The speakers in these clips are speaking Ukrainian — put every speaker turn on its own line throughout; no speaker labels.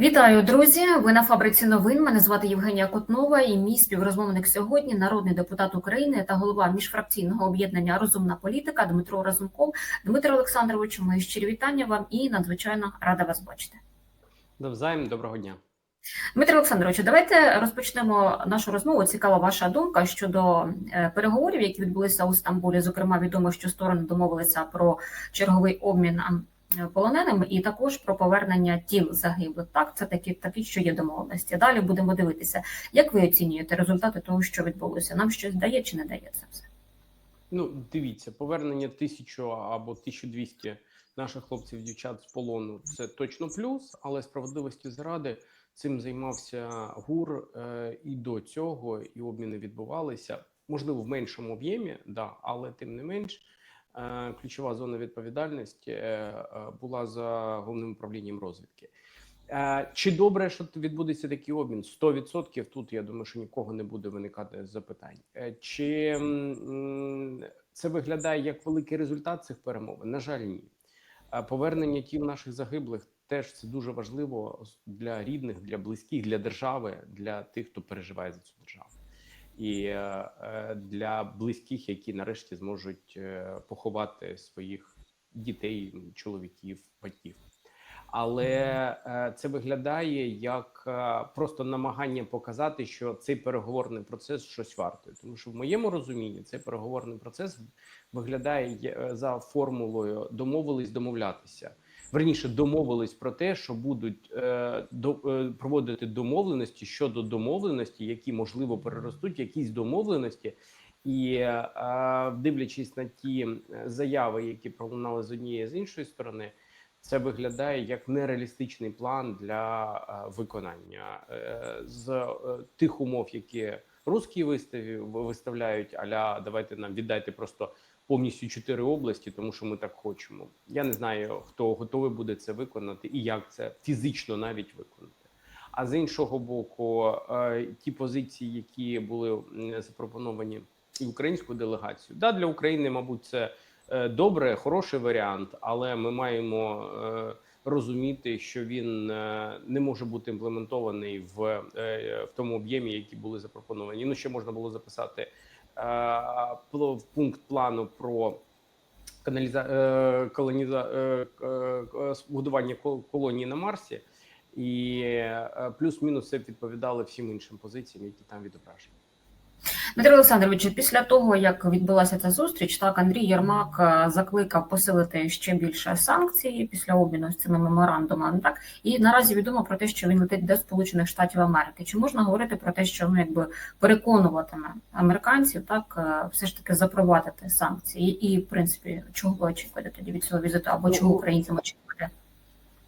Вітаю, друзі! Ви на фабриці новин. Мене звати Євгенія Котнова і мій співрозмовник сьогодні народний депутат України та голова міжфракційного об'єднання Розумна політика Дмитро Разумков. Дмитро Олександровичу, мої щирі вітання вам і надзвичайно рада вас бачити.
Навзаєм, доброго дня.
Дмитро Олександровичу, давайте розпочнемо нашу розмову. Цікава ваша думка щодо е, переговорів, які відбулися у Стамбулі. Зокрема, відомо, що сторони домовилися про черговий обмін полоненими і також про повернення тіл загиблих. Так, це такі, такі, що є домовленості. Далі будемо дивитися. Як ви оцінюєте результати того, що відбулося? Нам щось дає чи не дає це все?
Ну, дивіться, повернення тисячу або 1200 наших хлопців дівчат з полону це точно плюс, але справедливості заради цим займався ГУР е, і до цього, і обміни відбувалися. Можливо, в меншому об'ємі, да, але тим не менш, е, ключова зона відповідальності е, е, була за головним управлінням розвідки. Е, Чи добре, що відбудеться такий обмін? 100% тут я думаю, що нікого не буде виникати запитань. Е, Чи це виглядає як великий результат цих перемовин? На жаль, ні. Е, Повернення тіл наших загиблих теж це дуже важливо для рідних, для близьких, для держави, для тих, хто переживає за цю державу, і е, для близьких, які нарешті зможуть е, поховати своїх дітей, чоловіків, батьків. Але е, це виглядає як просто намагання показати, що цей переговорний процес щось вартує. Тому що в моєму розумінні цей переговорний процес виглядає за формулою домовились домовлятися. Верніше домовились про те, що будуть е, до, е, проводити домовленості щодо домовленості, які можливо переростуть якісь домовленості. І е, дивлячись на ті заяви, які пролунали з однієї з іншої сторони, це виглядає як нереалістичний план для е, виконання е, з е, тих умов, які русські виставі виставляють. Аля, давайте нам віддайте просто повністю чотири області, тому що ми так хочемо. Я не знаю, хто готовий буде це виконати і як це фізично навіть виконати. А з іншого боку, е, ті позиції, які були запропоновані і українською делегацією, да, для України, мабуть, це е, добре, хороший варіант, але ми маємо е, розуміти, що він не може бути імплементований в, в тому об'ємі, які були запропоновані. Ну ще можна було записати пункт плану про каналіза е, колоніза е, е, е, будування колонії на Марсі, і е, плюс-мінус це відповідало всім іншим позиціям, які там відображені.
Дмитро Олександровичу, після того як відбулася ця зустріч, так Андрій Єрмак е, закликав посилити ще більше санкцій після обміну з цими меморандумами. Так і наразі відомо про те, що він летить до Сполучених Штатів Америки. Чи можна говорити про те, що ну якби переконуватиме американців, так е, все ж таки запровадити санкції? І в принципі, чого ви очікуєте тоді від цього візиту, або
Ну,
чого українцям очікувати?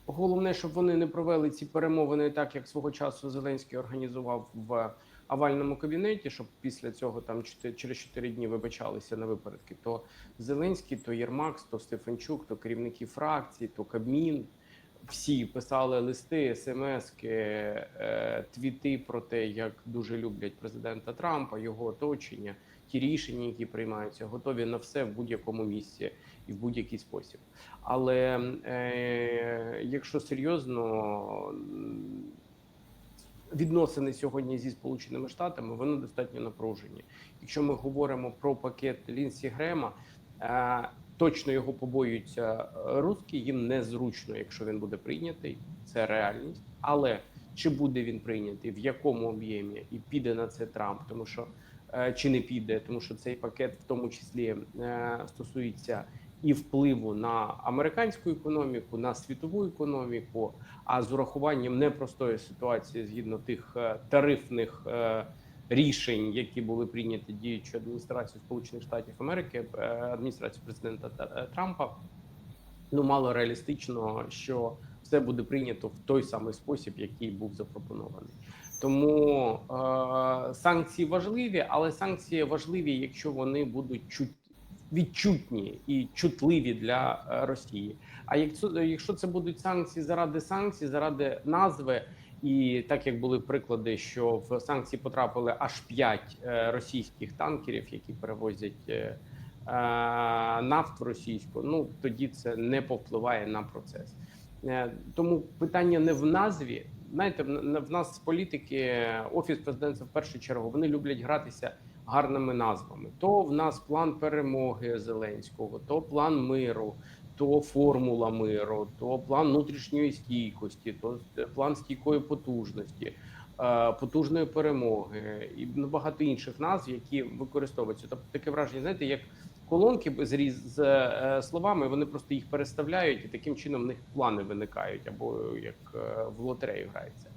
Головне, щоб вони не провели ці перемовини так, як свого часу Зеленський організував в овальному кабінеті, щоб після цього там через 4 дні вибачалися на випередки. То Зеленський, то Єрмак, то Стефанчук, то керівники фракцій, то Кабмін. Всі писали листи, смски, е, твіти про те, як дуже люблять президента Трампа, його оточення, ті рішення, які приймаються, готові на все в будь-якому місці і в будь-який спосіб. Але е, якщо серйозно, відносини сьогодні зі Сполученими Штатами вони достатньо напружені. Якщо ми говоримо про пакет Лінсі Грема, е, точно його побоюються е, русські, їм незручно, якщо він буде прийнятий. Це реальність. Але чи буде він прийнятий, в якому об'ємі і піде на це Трамп, тому що е, чи не піде, тому що цей пакет в тому числі стосується і впливу на американську економіку, на світову економіку, а з урахуванням непростої ситуації згідно тих е, тарифних е, рішень, які були прийняті діючою адміністрацією Сполучених Штатів Америки, е, адміністрацією президента Трампа, ну мало реалістично, що все буде прийнято в той самий спосіб, який був запропонований. Тому е, санкції важливі, але санкції важливі, якщо вони будуть чуть відчутні і чутливі для е, Росії. А якщо, якщо це будуть санкції заради санкцій, заради назви, і так як були приклади, що в санкції потрапили аж п'ять е, російських танкерів, які перевозять е, нафту російську, ну тоді це не повпливає на процес. Тому питання не в назві, знаєте, в нас політики, офіс президента в першу чергу, вони люблять гратися гарними назвами. То в нас план перемоги Зеленського, то план миру, то формула миру, то план внутрішньої стійкості, то план стійкої потужності. е, Потужної перемоги і багато інших назв, які використовуються. Тобто таке враження, знаєте, як колонки з різ з е, словами, вони просто їх переставляють, і таким чином в них плани виникають, або як е, в лотерею грається.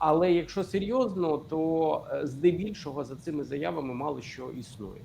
Але якщо серйозно, то е, здебільшого за цими заявами мало що існує.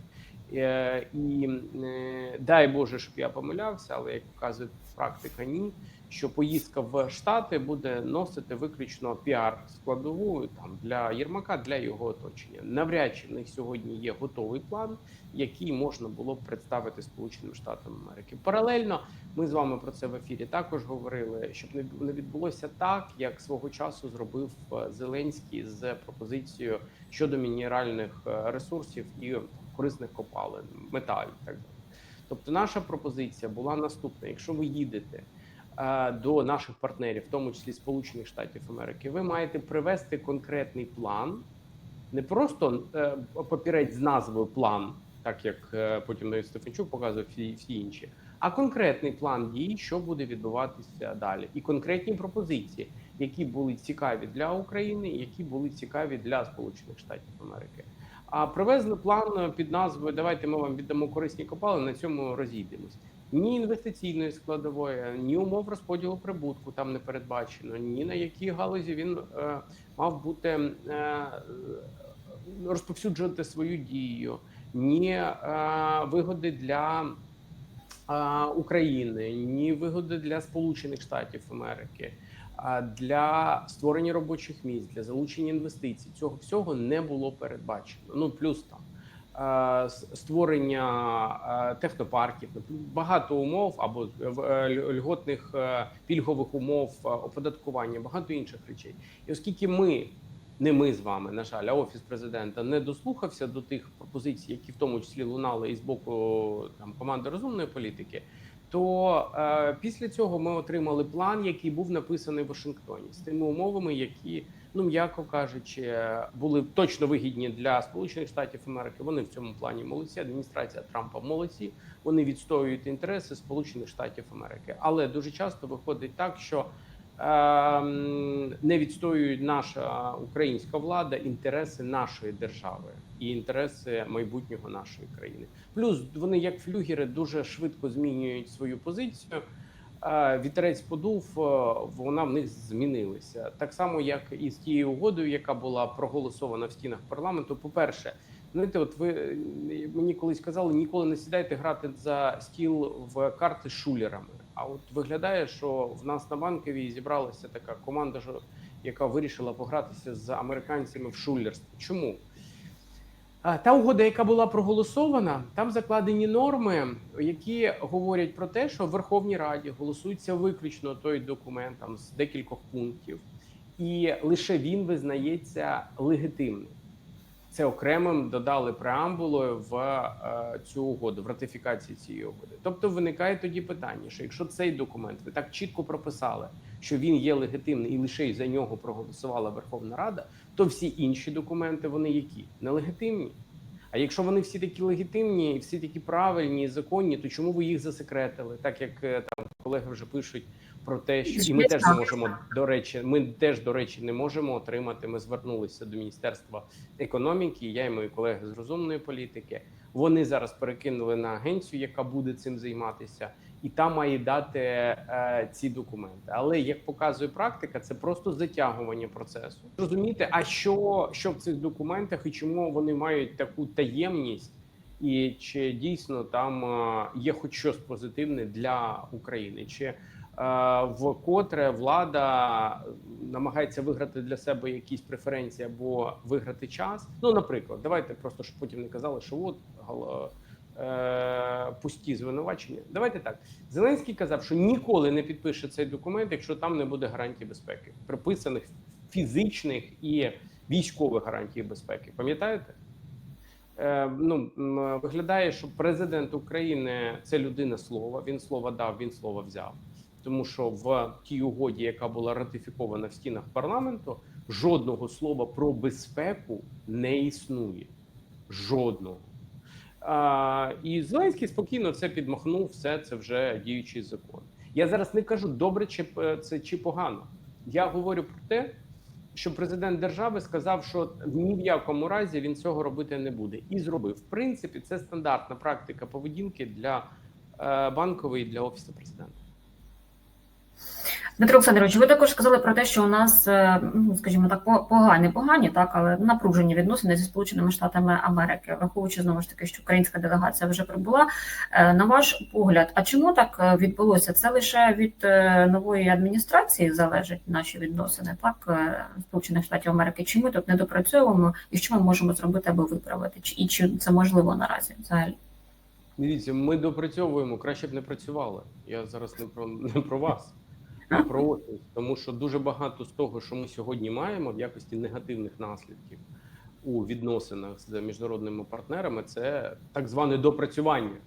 Е, І е, дай Боже, щоб я помилявся, але як показує практика, ні. Що поїздка в Штати буде носити виключно піар складову там для Єрмака, для його оточення. Навряд чи в них сьогодні є готовий план, який можна було б представити Сполученим Штатам Америки. Паралельно ми з вами про це в ефірі також говорили, щоб не відбулося так, як свого часу зробив е, Зеленський з пропозицією щодо мінеральних е, ресурсів і корисних копалин, металів. Так. Тобто, наша пропозиція була наступна: якщо ви їдете до наших партнерів, в тому числі Сполучених Штатів Америки, ви маєте привести конкретний план, не просто е, папірець з назвою план, так як е, потім Давид Стефанчук показує всі, всі інші, а конкретний план дій, що буде відбуватися далі, і конкретні пропозиції, які були цікаві для України, які були цікаві для Сполучених Штатів Америки. А привезли план під назвою Давайте ми вам віддамо корисні копали. На цьому розійдемось. Ні інвестиційної складової, ні умов розподілу прибутку там не передбачено, ні на якій галузі він е, мав бути е, розповсюджувати свою дію, ні е, вигоди для е, України, ні вигоди для Сполучених Штатів Америки. Для створення робочих місць, для залучення інвестицій цього всього не було передбачено. Ну плюс там е, створення е, технопарків, ну, багато умов або е, льготних е, пільгових умов е, оподаткування, багато інших речей. І оскільки ми. Не ми з вами, на жаль, а офіс президента не дослухався до тих пропозицій, які в тому числі лунали і з боку там команди розумної політики. То е, після цього ми отримали план, який був написаний в Вашингтоні з тими умовами, які, ну м'яко кажучи, були точно вигідні для Сполучених Штатів Америки. Вони в цьому плані молодці. Адміністрація Трампа молодці. Вони відстоюють інтереси Сполучених Штатів Америки. Але дуже часто виходить так, що ем, не відстоює наша українська влада інтереси нашої держави і інтереси майбутнього нашої країни. Плюс вони, як флюгери, дуже швидко змінюють свою позицію. Вітерець подув, е, вона в них змінилася. Так само, як і з тією угодою, яка була проголосована в стінах парламенту. По-перше, знаєте, от ви е, мені колись казали, ніколи не сідайте грати за стіл в карти шулерами. А от виглядає, що в нас на банковій зібралася така команда, яка вирішила погратися з американцями в шулерство. Чому? Та угода, яка була проголосована, там закладені норми, які говорять про те, що в Верховній Раді голосується виключно той документ там з декількох пунктів, і лише він визнається легітимним. Це окремим додали преамбулою в е, цю угоду, в ратифікації цієї угоди. Тобто виникає тоді питання, що якщо цей документ ви так чітко прописали, що він є легітимний і лише за нього проголосувала Верховна Рада, то всі інші документи вони які нелегітимні. А якщо вони всі такі легітимні і всі такі правильні і законні, то чому ви їх засекретили? Так як е, там колеги вже пишуть про те, що і ми теж не можемо до речі, ми теж до речі не можемо отримати. Ми звернулися до міністерства економіки. Я і мої колеги з розумної політики. Вони зараз перекинули на агенцію, яка буде цим займатися, і та має дати е, ці документи. Але як показує практика, це просто затягування процесу. Розумієте, а що, що в цих документах і чому вони мають таку таємність? І чи дійсно там е, є хоч щось позитивне для України? Чи е, вкотре влада намагається виграти для себе якісь преференції або виграти час? Ну, наприклад, давайте просто щоб потім не казали, що от е, пусті звинувачення. Давайте так. Зеленський казав, що ніколи не підпише цей документ, якщо там не буде гарантій безпеки, приписаних фізичних і військових гарантій безпеки. Пам'ятаєте? Е, ну виглядає, що президент України це людина слова. Він слово дав, він слово взяв. тому що в тій угоді, яка була ратифікована в стінах парламенту, жодного слова про безпеку не існує. Жодного. А, і Зеленський спокійно це підмахнув, все це вже діючий закон. Я зараз не кажу добре чи це чи погано. Я говорю про те, що президент держави сказав, що ні в якому разі він цього робити не буде, і зробив. В принципі, це стандартна практика поведінки для е, банкової і для офісу президента.
Дмитро Олександрович, ви також сказали про те, що у нас, е, ну, скажімо так, погані, погані, так, але напружені відносини зі Сполученими Штатами Америки, враховуючи знову ж таки, що українська делегація вже прибула. Е, На ваш погляд, а чому так е, відбулося? Це лише від нової адміністрації залежать наші відносини, так Сполучених Штатів Америки? Чи ми тут не допрацьовуємо, і що ми можемо зробити, аби виправити? І чи це можливо наразі взагалі?
Дивіться, ми допрацьовуємо, краще б не працювали. Я зараз не про не про вас, а про офіс. Тому що дуже багато з того, що ми сьогодні маємо в якості негативних наслідків у відносинах з міжнародними партнерами, це так зване допрацювання,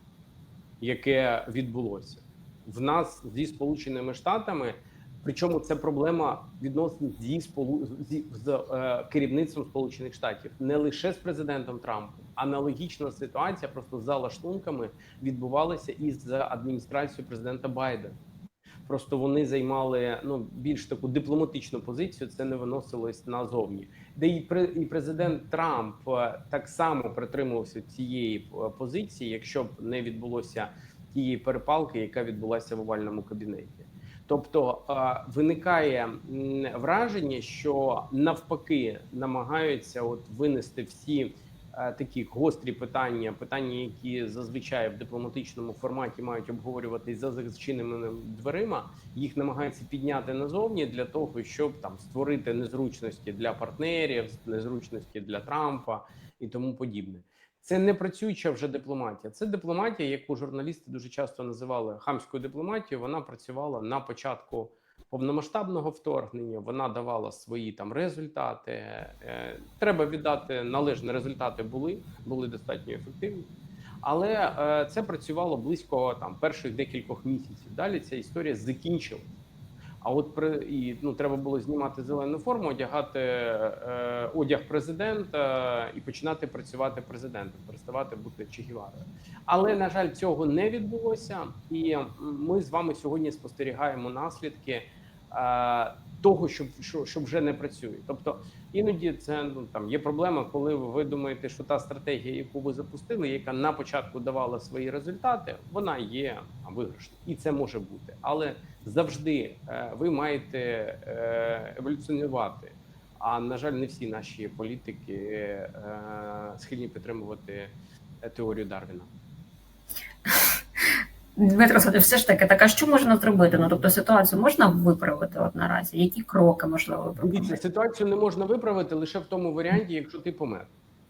яке відбулося в нас зі Сполученими Штатами. Причому це проблема відносин зі сполу зі з е, керівництвом Сполучених Штатів, не лише з президентом Трампом. Аналогічна ситуація просто за лаштунками відбувалася і з адміністрацією президента Байдена. Просто вони займали ну більш таку дипломатичну позицію. Це не виносилось назовні, де і і президент Трамп е, так само притримувався цієї е, позиції, якщо б не відбулося тієї перепалки, яка відбулася в овальному кабінеті. Тобто е, виникає враження, що навпаки намагаються от винести всі такі гострі питання, питання, які зазвичай в дипломатичному форматі мають обговорюватись за зачиненими дверима. Їх намагаються підняти назовні для того, щоб там створити незручності для партнерів, незручності для Трампа і тому подібне. Це не працююча вже дипломатія. Це дипломатія, яку журналісти дуже часто називали хамською дипломатією. Вона працювала на початку повномасштабного вторгнення. Вона давала свої там результати. Е, Треба віддати належні результати були, були достатньо ефективні. Але е, це працювало близько там перших декількох місяців. Далі ця історія закінчилась. А от при і ну треба було знімати зелену форму, одягати е, одяг президента і починати працювати президентом, переставати бути Чегіварою. Але на жаль, цього не відбулося, і ми з вами сьогодні спостерігаємо наслідки е, того, що, що, що вже не працює. Тобто іноді це ну там є проблема, коли ви думаєте, що та стратегія, яку ви запустили, яка на початку давала свої результати, вона є виграшною, і це може бути, але завжди е, ви маєте е, еволюціонувати. А на жаль, не всі наші політики е, схильні підтримувати е, теорію Дарвіна.
Дмитро Олександрович, все ж таки, так а що можна зробити? Ну тобто ситуацію можна виправити от наразі? Які кроки можливо ви
Дивіться,
пропонуєте?
ситуацію не можна виправити лише в тому варіанті, якщо ти помер.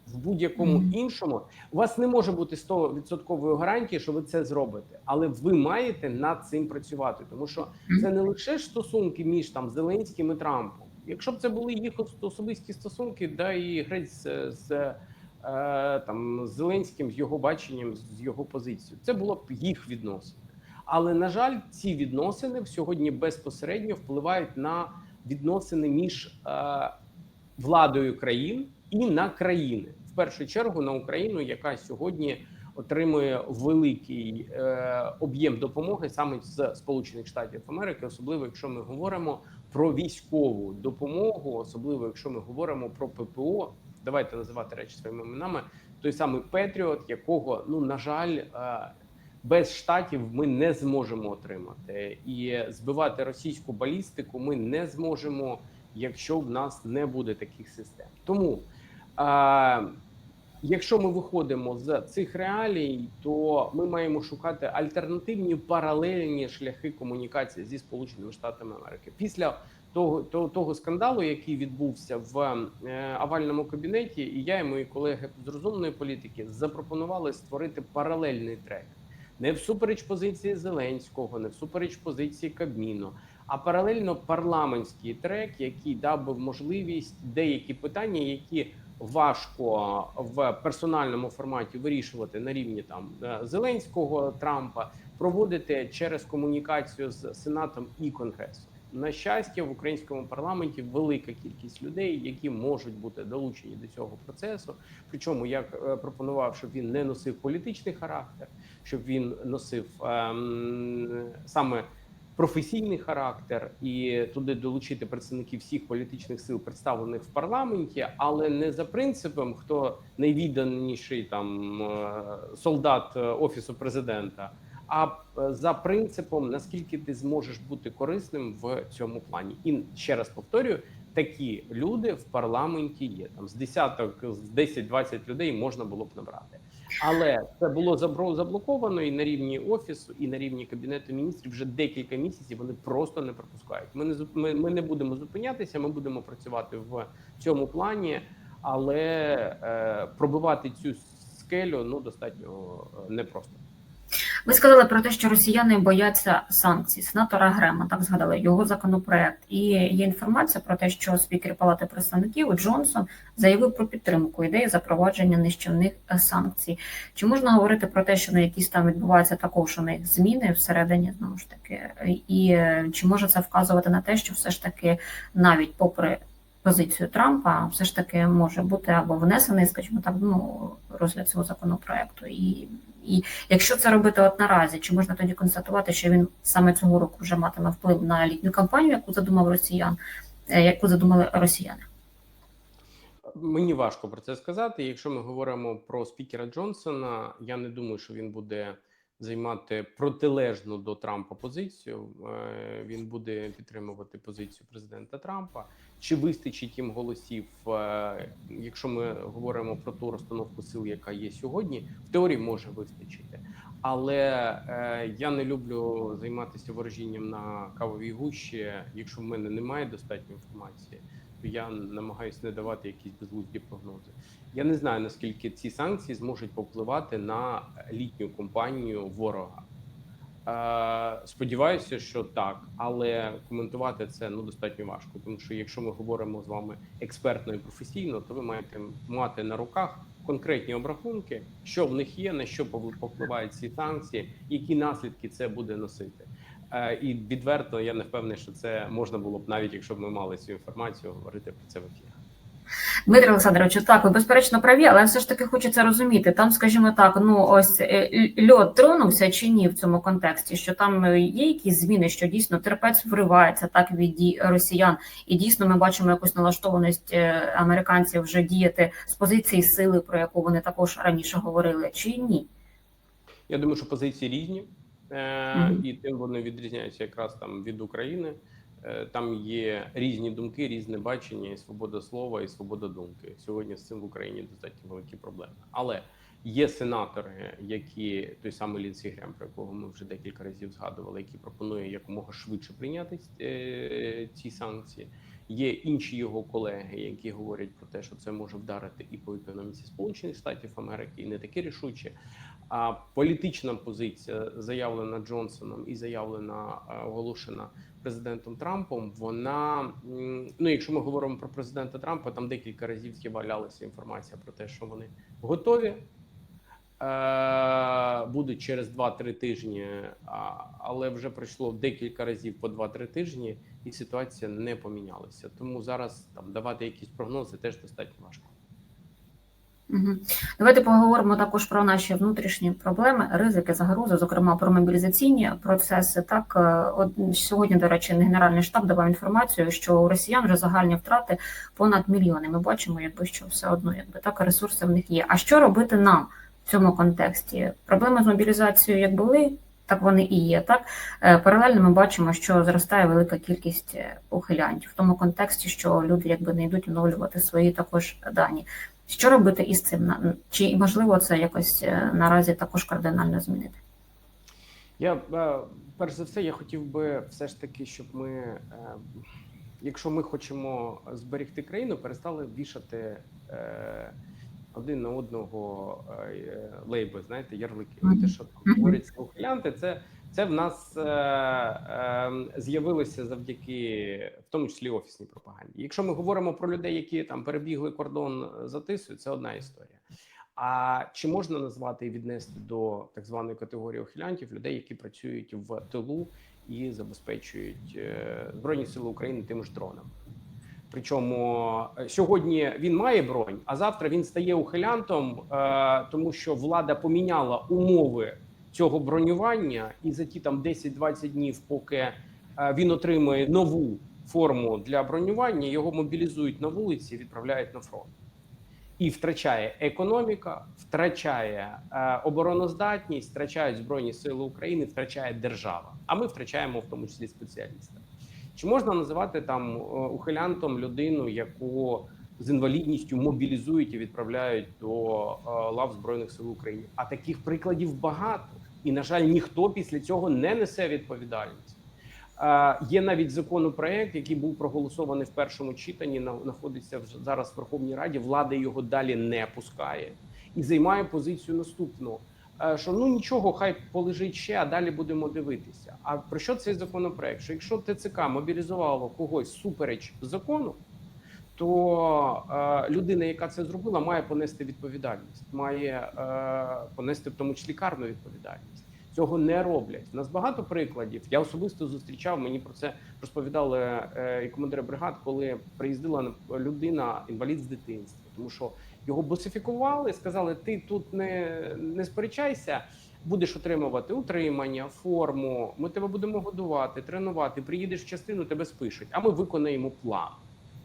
В будь-якому
Мгм.
іншому у вас не може бути 100% гарантії, що ви це зробите, але ви маєте над цим працювати, тому що це не лише стосунки між там Зеленським і Трампом. Якщо б це були їх особисті стосунки, да і греть з, з там з Зеленським, з його баченням, з його позицією, це було б їх відносини. Але на жаль, ці відносини сьогодні безпосередньо впливають на відносини між е, владою країн і на країни, в першу чергу на Україну, яка сьогодні отримує великий е, об'єм допомоги саме з Сполучених Штатів Америки, особливо якщо ми говоримо про військову допомогу, особливо якщо ми говоримо про ППО. Давайте називати речі своїми іменами. Той самий Петріот, якого ну на жаль. Е, без штатів ми не зможемо отримати і збивати російську балістику. Ми не зможемо, якщо в нас не буде таких систем. Тому а, якщо ми виходимо з цих реалій, то ми маємо шукати альтернативні паралельні шляхи комунікації зі Сполученими Штатами Америки після того, того, скандалу, який відбувся в е, овальному кабінеті, і я і мої колеги з розумної політики запропонували створити паралельний трек не всупереч позиції Зеленського, не всупереч позиції Кабміну, а паралельно парламентський трек, який дав би можливість деякі питання, які важко в персональному форматі вирішувати на рівні там е, Зеленського Трампа, проводити через комунікацію з Сенатом і Конгресом. На щастя, в українському парламенті велика кількість людей, які можуть бути долучені до цього процесу. Причому я е, пропонував, щоб він не носив політичний характер, щоб він носив ем, саме професійний характер і туди долучити представників всіх політичних сил, представлених в парламенті, але не за принципом, хто найвідданіший там е, солдат е, офісу президента. А е, за принципом, наскільки ти зможеш бути корисним в цьому плані, і ще раз повторюю, такі люди в парламенті є. Там з десяток, з 10-20 людей можна було б набрати. Але це було заблоковано і на рівні офісу, і на рівні кабінету міністрів вже декілька місяців. Вони просто не пропускають. Ми не ми, ми не будемо зупинятися. Ми будемо працювати в цьому плані, але е, пробивати цю скелю ну достатньо е, непросто.
Ви сказали про те, що росіяни бояться санкцій. Сенатора Грема так згадали його законопроект. І є інформація про те, що спікер Палати представників Джонсон заявив про підтримку ідеї запровадження нищівних е, санкцій. Чи можна говорити про те, що на якісь там відбуваються також у них зміни всередині знову ж таки, і е, чи може це вказувати на те, що все ж таки навіть попри позицію Трампа, все ж таки може бути або внесений, скажімо так, ну розгляд цього законопроекту і. І якщо це робити от наразі, чи можна тоді констатувати, що він саме цього року вже матиме вплив на літню кампанію, яку задумав росіян, е, яку задумали росіяни?
Мені важко про це сказати. Якщо ми говоримо про спікера Джонсона, я не думаю, що він буде займати протилежну до Трампа позицію. Е, Він буде підтримувати позицію президента Трампа. Чи вистачить їм голосів? е, Якщо ми говоримо про ту розстановку сил, яка є сьогодні, в теорії може вистачити. Але е, я не люблю займатися ворожінням на кавовій гущі, якщо в мене немає достатньо інформації то я намагаюся не давати якісь безглузді прогнози. Я не знаю наскільки ці санкції зможуть попливати на літню компанію ворога. Е, сподіваюся, що так, але коментувати це ну достатньо важко. Тому що якщо ми говоримо з вами експертно і професійно, то ви маєте мати на руках конкретні обрахунки, що в них є, на що попливають ці санкції, які наслідки це буде носити. Е, І відверто я не впевнений, що це можна було б навіть, якщо б ми мали цю інформацію, говорити про це в ефірі.
Дмитро Олександровичу, так, ви безперечно праві, але все ж таки хочеться розуміти. Там, скажімо так, ну ось е, льот тронувся чи ні в цьому контексті, що там е, є якісь зміни, що дійсно терпець вривається так від дій росіян, і дійсно ми бачимо якусь налаштованість е, американців вже діяти з позиції сили, про яку вони також раніше говорили, чи ні?
Я думаю, що позиції різні, е,
Мгм.
і тим вони відрізняються якраз там від України. Е, Там є різні думки, різне бачення, і свобода слова, і свобода думки. Сьогодні з цим в Україні достатньо великі проблеми. Але є сенатори, які той самий Лінсі Грем, про якого ми вже декілька разів згадували, які пропонує якомога швидше прийняти е, ці санкції. Є інші його колеги, які говорять про те, що це може вдарити і по економіці Сполучених Штатів Америки, і не таке рішуче. А політична позиція, заявлена Джонсоном і заявлена е, оголошена президентом Трампом, вона ну, якщо ми говоримо про президента Трампа, там декілька разів з'являлася інформація про те, що вони готові. е, Будуть через 2-3 тижні, але вже пройшло декілька разів по 2-3 тижні, і ситуація не помінялася. Тому зараз там давати якісь прогнози теж достатньо важко.
Давайте поговоримо також про наші внутрішні проблеми, ризики, загрози, зокрема про мобілізаційні процеси. Так, е, от сьогодні, до речі, Генеральний штаб давав інформацію, що у росіян вже загальні втрати понад мільйони. Ми бачимо, якби що все одно, якби так ресурси в них є. А що робити нам в цьому контексті? Проблеми з мобілізацією як були, так вони і є. Так Е, паралельно ми бачимо, що зростає велика кількість е, ухилянтів в тому контексті, що люди якби не йдуть оновлювати свої також дані. Що робити із цим? Чи можливо це якось е, наразі також кардинально змінити?
Я е, перш за все, я хотів би все ж таки, щоб ми, е, якщо ми хочемо зберегти країну, перестали вішати один на одного лейби, знаєте, ярлики. Те, що там говорять ухилянти, це Це в нас е, е, з'явилося завдяки в тому числі офісній пропаганді. Якщо ми говоримо про людей, які там перебігли кордон е, за тисою, це одна історія. А чи можна назвати і віднести до так званої категорії ухилянтів людей, які працюють в тилу і забезпечують е, збройні сили України тими ж дронами? Причому е, сьогодні він має бронь, а завтра він стає ухилянтом, е, тому що влада поміняла умови цього бронювання, і за ті там 10-20 днів, поки е, він отримує нову форму для бронювання, його мобілізують на вулиці, відправляють на фронт. І втрачає економіка, втрачає е, обороноздатність, втрачають збройні сили України, втрачає держава. А ми втрачаємо в тому числі спеціаліста. Чи можна називати там е, ухилянтом людину, яку з інвалідністю мобілізують і відправляють до е, лав збройних сил України? А таких прикладів багато, і на жаль, ніхто після цього не несе відповідальність. Е, Є навіть законопроект, який був проголосований в першому читанні. на- знаходиться зараз в Верховній Раді. Влада його далі не пускає і займає позицію наступну. е, Що ну нічого, хай полежить ще, а далі будемо дивитися. А про що цей законопроект? Що якщо ТЦК мобілізувало когось супереч закону, то е, людина, яка це зробила, має понести відповідальність, має е, понести в тому числі карну відповідальність. Цього не роблять. У нас багато прикладів. Я особисто зустрічав. Мені про це розповідали е, і командири бригад, коли приїздила людина, інвалід з дитинства, тому що його босифікували, сказали: ти тут не, не сперечайся. Будеш отримувати утримання, форму. Ми тебе будемо годувати, тренувати. Приїдеш в частину, тебе спишуть. А ми виконаємо план.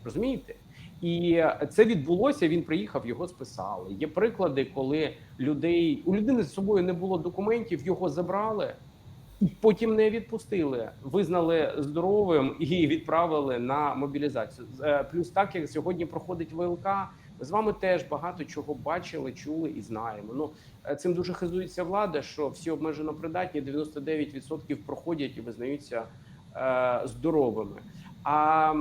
Розумієте? І це відбулося. Він приїхав, його списали. Є приклади, коли людей у людини з собою не було документів, його забрали потім не відпустили, визнали здоровим і відправили на мобілізацію. Е, Плюс, так як сьогодні проходить ВЛК, ми з вами теж багато чого бачили, чули і знаємо. Ну е, цим дуже хизується влада, що всі обмежено придатні, 99% проходять і визнаються е, здоровими. А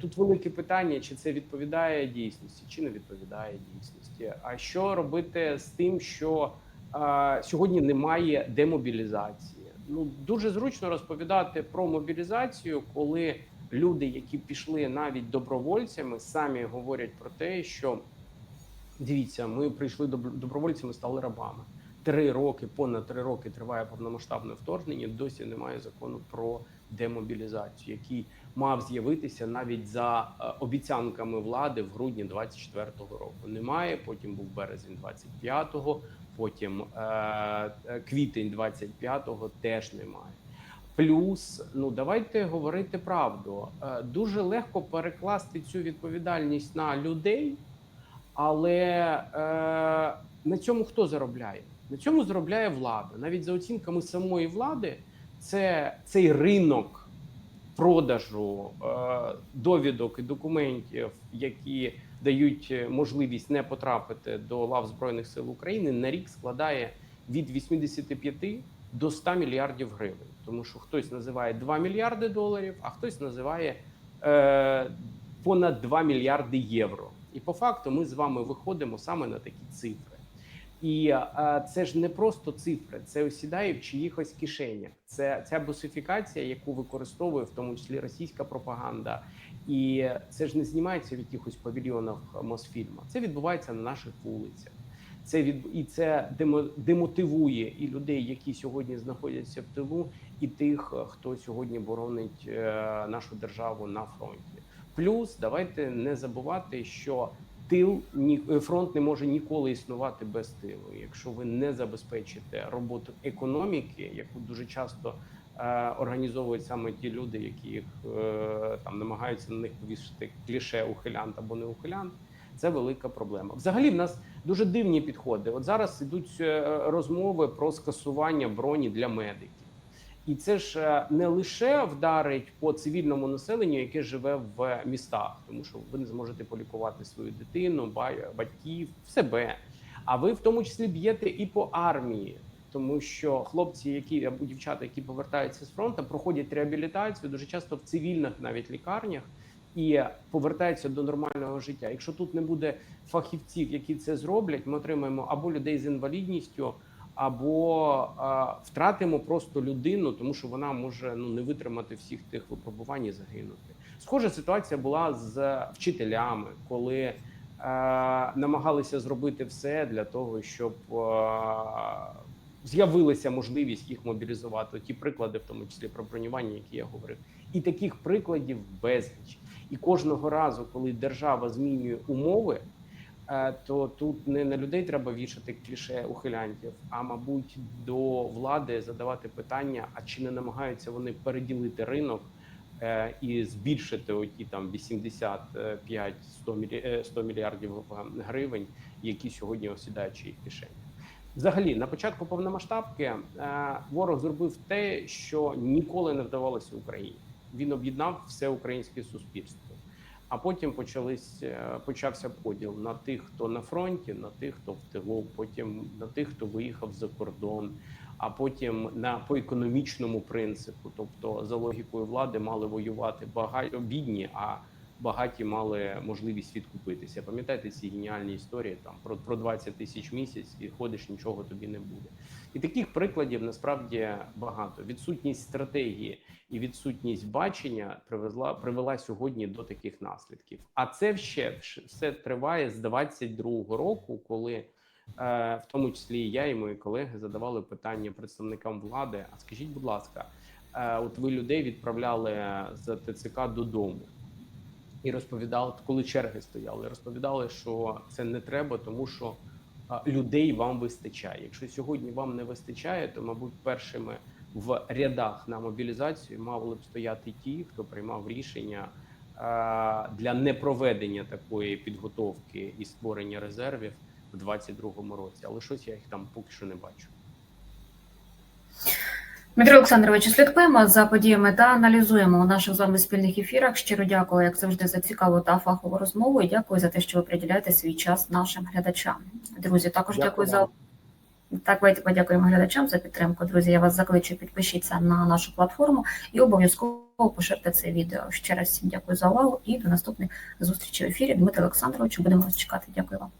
тут велике питання: чи це відповідає дійсності, чи не відповідає дійсності. А що робити з тим, що е, сьогодні немає демобілізації? Ну дуже зручно розповідати про мобілізацію, коли люди, які пішли навіть добровольцями, самі говорять про те, що дивіться, ми прийшли добро- добровольцями, стали рабами. Три роки, понад три роки триває повномасштабне вторгнення. Досі немає закону про демобілізацію, який мав з'явитися навіть за е, обіцянками влади в грудні 24-го року. Немає. Потім був березень 25-го, потім е, е, квітень 25-го теж немає. Плюс, ну давайте говорити правду. Е, Дуже легко перекласти цю відповідальність на людей, але е, на цьому хто заробляє? На цьому заробляє влада. Навіть за оцінками самої влади, це цей ринок продажу е, довідок і документів, які дають е, можливість не потрапити до лав збройних сил України, на рік складає від 85 до 100 мільярдів гривень. Тому що хтось називає 2 мільярди доларів, а хтось називає е, понад 2 мільярди євро. І по факту ми з вами виходимо саме на такі цифри. І е, це ж не просто цифри, це осідає в чиїхось кишенях. Це ця босифікація, яку використовує в тому числі російська пропаганда, і це ж не знімається в якихось павільйонах Мосфільма. Це відбувається на наших вулицях. Це від і це демо, демотивує і людей, які сьогодні знаходяться в тилу, і тих, хто сьогодні боронить е, нашу державу на фронті. Плюс давайте не забувати, що тил ні е, фронт не може ніколи існувати без тилу. Якщо ви не забезпечите роботу економіки, яку дуже часто е, організовують саме ті люди, які їх е, там намагаються на них повісити кліше ухилянт або не ухилянт, це велика проблема. Взагалі, в нас дуже дивні підходи. От зараз ідуть е, розмови про скасування броні для медиків. І це ж е, не лише вдарить по цивільному населенню, яке живе в містах, тому що ви не зможете полікувати свою дитину, ба- батьків, себе. А ви в тому числі б'єте і по армії, тому що хлопці, які або дівчата, які повертаються з фронту, проходять реабілітацію дуже часто в цивільних навіть лікарнях і повертаються до нормального життя. Якщо тут не буде фахівців, які це зроблять, ми отримаємо або людей з інвалідністю, або втратимо просто людину, тому що вона може ну не витримати всіх тих випробувань і загинути. Схожа ситуація була з вчителями, коли е, намагалися зробити все для того, щоб е, з'явилася можливість їх мобілізувати. Ті приклади, в тому числі про бронювання, які я говорив, і таких прикладів безліч. І кожного разу, коли держава змінює умови, то тут не на людей треба вішати кліше ухилянтів, а мабуть, до влади задавати питання: а чи не намагаються вони переділити ринок е, і збільшити оті там 85-100 мілі- е, 100 мільярдів гривень, які сьогодні осідають в чиїх кишені. Взагалі, на початку повномасштабки е, ворог зробив те, що ніколи не вдавалося Україні. Він об'єднав все українське суспільство. А потім почались е, почався поділ на тих, хто на фронті, на тих, хто в тилу, потім на тих, хто виїхав за кордон, а потім на по економічному принципу. Тобто, за логікою влади мали воювати багато бідні, а багаті мали можливість відкупитися. Пам'ятаєте ці геніальні історії там про, про 20 тисяч місяць і ходиш, нічого тобі не буде. І таких прикладів насправді багато. Відсутність стратегії і відсутність бачення привезла привела сьогодні до таких наслідків. А це ще все триває з 22-го року, коли е, в тому числі і я і мої колеги задавали питання представникам влади. А скажіть, будь ласка, е, от ви людей відправляли з ТЦК додому і розповідали, коли черги стояли, розповідали, що це не треба, тому що людей вам вистачає. Якщо сьогодні вам не вистачає, то мабуть першими в рядах на мобілізацію мали б стояти ті, хто приймав рішення для непроведення такої підготовки і створення резервів в 22-му році. Але щось я їх там поки що не бачу.
Дмитро Олександрович, слідкуємо за подіями та аналізуємо у наших з вами спільних ефірах. Щиро дякую, як завжди, за цікаву та фахову розмову. І дякую за те, що ви приділяєте свій час нашим глядачам. Друзі, також дякую,
Дякую
за так. Давайте подякуємо глядачам за підтримку. Друзі, я вас закличу, підпишіться на нашу платформу і обов'язково поширте це відео. Ще раз всім дякую за увагу і до наступних зустрічей в ефірі. Дмитро Олександрович, будемо вас чекати. Дякую вам.